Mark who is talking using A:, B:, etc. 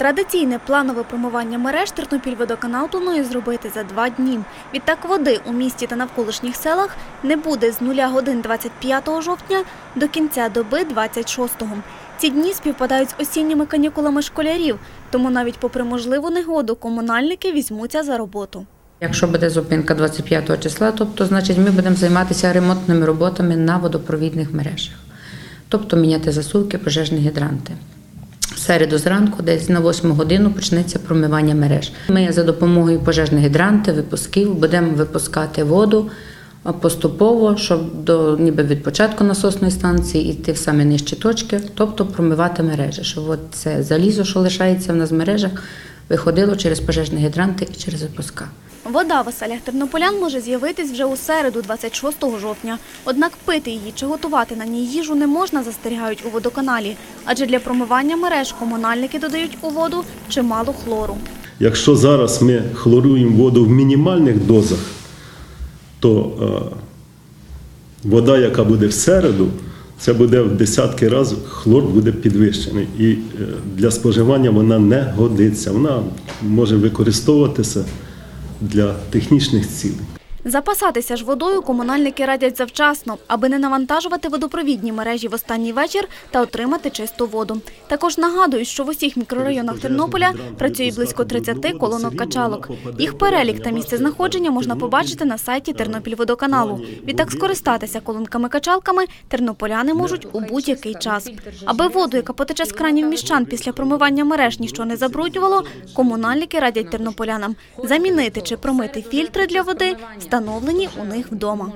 A: Традиційне планове промивання мереж Тернопільводоканал планує зробити за два дні. Відтак води у місті та навколишніх селах не буде з 0 годин 25 жовтня до кінця доби 26-го. Ці дні співпадають з осінніми канікулами школярів, тому навіть попри можливу негоду комунальники візьмуться за роботу.
B: Якщо буде зупинка 25 числа, тобто значить ми будемо займатися ремонтними роботами на водопровідних мережах, тобто міняти засувки, пожежні гідранти. Середу зранку, десь на 8 годину, почнеться промивання мереж. Ми за допомогою пожежних гідрантів, випусків будемо випускати воду поступово, щоб до ніби від початку насосної станції йти в самі нижчі точки, тобто промивати мережі, щоб от це залізо, що лишається в нас в мережах, виходило через пожежні гідранти і через випуска.
A: Вода в оселях тернополян може з'явитись вже у середу, 26 жовтня. Однак пити її чи готувати на ній їжу не можна, застерігають у водоканалі. Адже для промивання мереж комунальники додають у воду чимало хлору.
C: Якщо зараз ми хлоруємо воду в мінімальних дозах, то е, вода, яка буде в середу, це буде в десятки разів хлор буде підвищений. І е, для споживання вона не годиться. Вона може використовуватися для технічних цілей.
A: Запасатися ж водою комунальники радять завчасно, аби не навантажувати водопровідні мережі в останній вечір та отримати чисту воду. Також нагадують, що в усіх мікрорайонах Тернополя працює близько 30 колонок качалок. Їх перелік та місце знаходження можна побачити на сайті Тернопільводоканалу. Відтак скористатися колонками-качалками тернополяни можуть у будь-який час. Аби воду, яка потече з кранів міщан після промивання мереж, ніщо не забруднювало, комунальники радять тернополянам замінити чи промити фільтри для води, встановлені у них вдома.